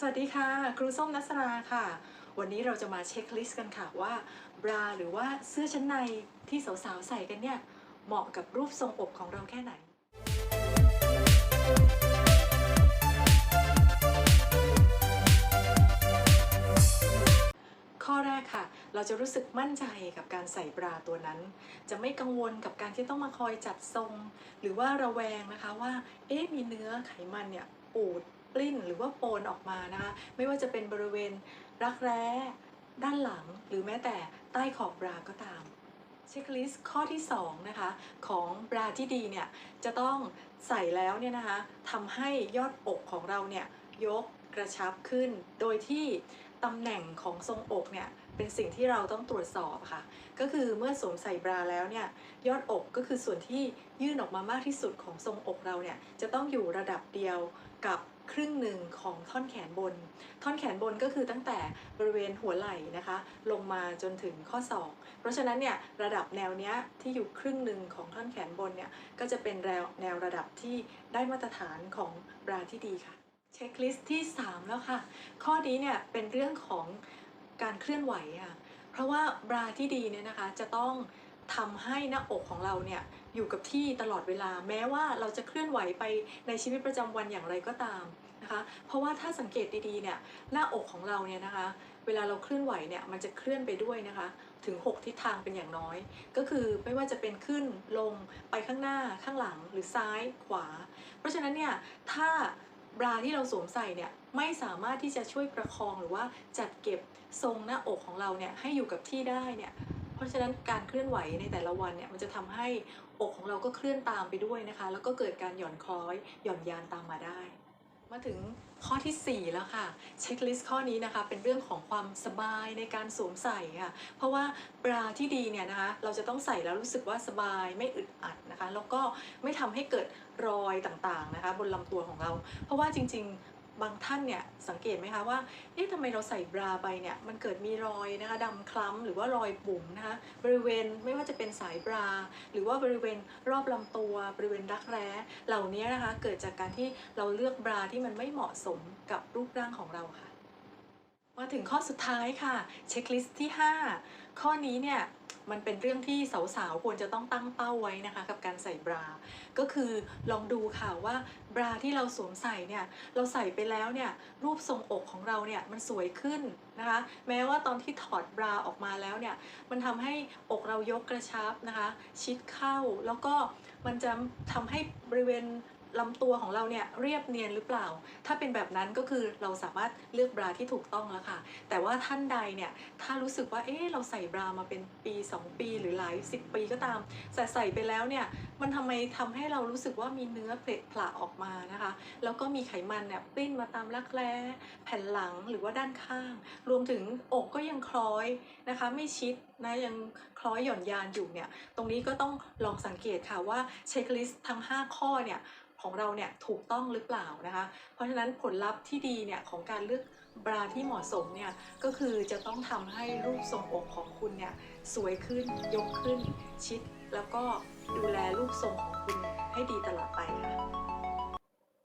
สวัสดีค่ะ ครูส้มนัสราค่ะ วันนี้เราจะมาเช็คลิสต์กันค่ะว่าบราหรือว่าเสื้อชั้นในที่สาวๆใส่กันเนี่ย เหมาะกับรูปทรงอกของเราแค่ไหน ข้อแรกค่ะ เราจะรู้สึกมั่นใจกับการใส่บราตัวนั้น จะไม่กังวลกับการที่ต้องมาคอยจัดทรง หรือว่าระแวงนะคะว่า เอ๊ะมีเนื้อไขมันเนี่ย ปูดปลิ้นหรือว่าโปนออกมานะคะไม่ว่าจะเป็นบริเวณรักแร้ด้านหลังหรือแม้แต่ใต้ขอบบราก็ตามเช็คลิสต์ข้อที่2นะคะของบราที่ดีเนี่ยจะต้องใส่แล้วเนี่ยนะคะทำให้ยอดอกของเราเนี่ยยกกระชับขึ้น โดยที่ ตำแหน่งของทรงอกเนี่ยเป็นสิ่งที่เราต้องตรวจสอบค่ะ ก็คือเมื่อสวมใส่บราแล้วเนี่ยยอดอกก็คือส่วนที่ยื่นออกมามากที่สุดของทรงอกเราเนี่ยจะต้องอยู่ระดับเดียวกับครึ่งหนึ่งของท่อนแขนบน ท่อนแขนบนก็คือตั้งแต่บริเวณหัวไหล่นะคะ ลงมาจนถึงข้อศอก เพราะฉะนั้นเนี่ยระดับแนวเนี้ยที่อยู่ครึ่งหนึ่งของท่อนแขนบนเนี่ยก็จะเป็นแนวแนวระดับที่ได้มาตรฐานของบราที่ดีค่ะ ช็คลิสต์ที่ 3 แล้วค่ะ ข้อนี้เนี่ยเป็นเรื่องของการเคลื่อนไหวค่ะ เพราะว่าบราที่ดีเนี่ยนะคะจะต้องทำให้หน้าอกของเราเนี่ยอยู่กับที่ตลอดเวลา แม้ว่าเราจะเคลื่อนไหวไปในชีวิตประจำวันอย่างไรก็ตามนะคะ เพราะว่าถ้าสังเกตดีๆเนี่ยหน้าอกของเราเนี่ยนะคะ เวลาเราเคลื่อนไหวเนี่ยมันจะเคลื่อนไปด้วยนะคะ ถึง 6 ทิศทางเป็นอย่างน้อย ก็คือไม่ว่าจะเป็นขึ้นลงไปข้างหน้าข้างหลังหรือซ้ายขวา เพราะฉะนั้นเนี่ยถ้า บราที่เราสวมใส่เนี่ยไม่สามารถที่จะช่วยประคองหรือว่าจัดเก็บทรงหน้าอกของเราเนี่ยให้อยู่กับที่ได้เนี่ยเพราะฉะนั้นการเคลื่อนไหวในแต่ละวันเนี่ยมันจะทำให้อกของเราก็เคลื่อนตามไปด้วยนะคะ แล้วก็เกิดการหย่อนคล้อยหย่อนยานตามมาได้ มาถึงข้อทีสี่ 4 แล้วค่ะ เช็คลิสต์ข้อนี้นะคะ เป็นเรื่องของความสบายในการสวมใส่ค่ะ เพราะว่าปลาที่ดีเนี่ยนะคะ เราจะต้องใส่แล้วรู้สึกว่าสบายไม่อึดอัดนะคะ แล้วก็ไม่ทำให้เกิดรอยต่างๆนะคะ บนลำตัวของเรา เพราะว่าจริง ๆ บางท่านเนี่ยสังเกตไหมคะว่าเอ๊ะทำไมเราใส่บราไปเนี่ยมันเกิดมีรอยนะคะดำคล้ำหรือว่ารอยบุ๋มนะคะบริเวณไม่ว่าจะเป็นสายบรา หรือว่าบริเวณรอบลำตัว บริเวณรักแร้เหล่านี้นะคะเกิดจากการที่เราเลือกบราที่มันไม่เหมาะสมกับรูปร่างของเราค่ะ มาถึงข้อสุดท้ายค่ะ เช็คลิสต์ที่ 5 ข้อนี้เนี่ยมันเป็นเรื่องที่สาวๆ ควรจะต้องตั้งเป้าไว้นะคะ กับการใส่บรา ก็คือลองดูค่ะว่าบราที่เราสวมใส่เนี่ยเราใส่ไปแล้วเนี่ยรูปทรงอกของเราเนี่ยมันสวยขึ้นนะคะ แม้ว่าตอนที่ถอดบราออกมาแล้วเนี่ยมันทำให้อกเรายกกระชับนะคะ ชิดเข้าแล้วก็มันจะทำให้บริเวณ ลำตัวของเราเนี่ยเรียบเนียนหรือเปล่า ถ้าเป็นแบบนั้นก็คือเราสามารถเลือกบราที่ถูกต้องแล้วค่ะ แต่ว่าท่านใดเนี่ยถ้ารู้สึกว่าเอ๊ะเราใส่บรามาเป็นปี 2 ปีหรือหลายสิบปีก็ตามแต่ใส่ไปแล้วเนี่ยมันทำไมทำให้เรารู้สึกว่ามีเนื้อเพลผละออกมานะคะ แล้วก็มีไขมันเนี่ยปลิ้นมาตามรักแร้แผ่นหลังหรือว่าด้านข้าง รวมถึงอกก็ยังคล้อยนะคะ ไม่ชิดนะยังคล้อยหย่อนยานอยู่เนี่ยตรงนี้ก็ต้องลองสังเกตค่ะว่าเช็คลิสต์ทั้ง 5 ข้อเนี่ย ของเราเนี่ยถูกต้องหรือเปล่านะคะ เพราะฉะนั้นผลลัพธ์ที่ดีเนี่ยของการเลือกบราที่เหมาะสมเนี่ยก็คือจะต้องทำให้รูปทรงอกของคุณเนี่ยสวยขึ้นยกขึ้นชิด แล้วก็ดูแลรูปทรงของคุณให้ดีตลอดไปค่ะ